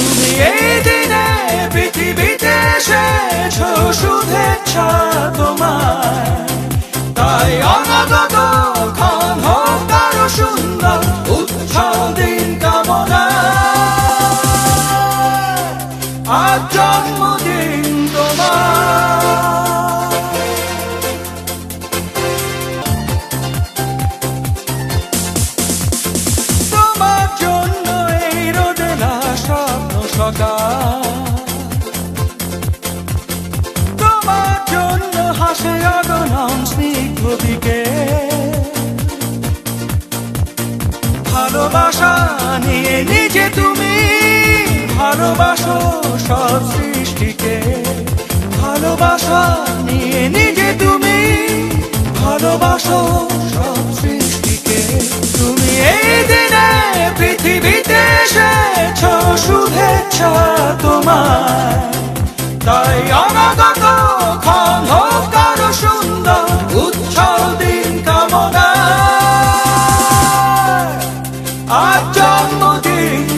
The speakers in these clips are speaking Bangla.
তুমি এই দিনে তোমার জন্য হাসে স্নিগ্ধ দিকে। ভালোবাসা নিয়ে নিজে তুমি ভালোবাসো সব সৃষ্টিকে। ভালোবাসা শুভেচ্ছা তোমার। তাই অনাগত ক্ষণ হোক আরও সুন্দর উচ্ছল দিন কামনা আজ জন্মদিন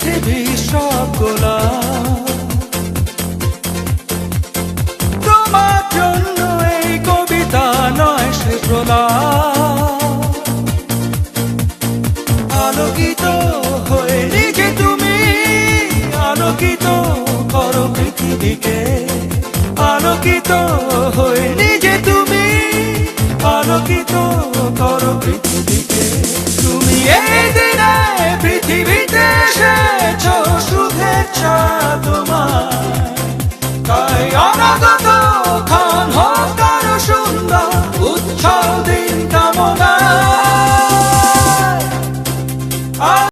পৃথিবী সব গোলাপ তোমার জন্য এই কবিতা নয় সে প্রলাপ আলোকিত হয়ে নিজে তুমি, আলোকিত করো পৃথিবীকে। আলোকিত হয়ে নিজে তুমি, আলোকিত করো পৃথিবী আশা তাই অনাগত খান হোক সুন্দর উচ্ছল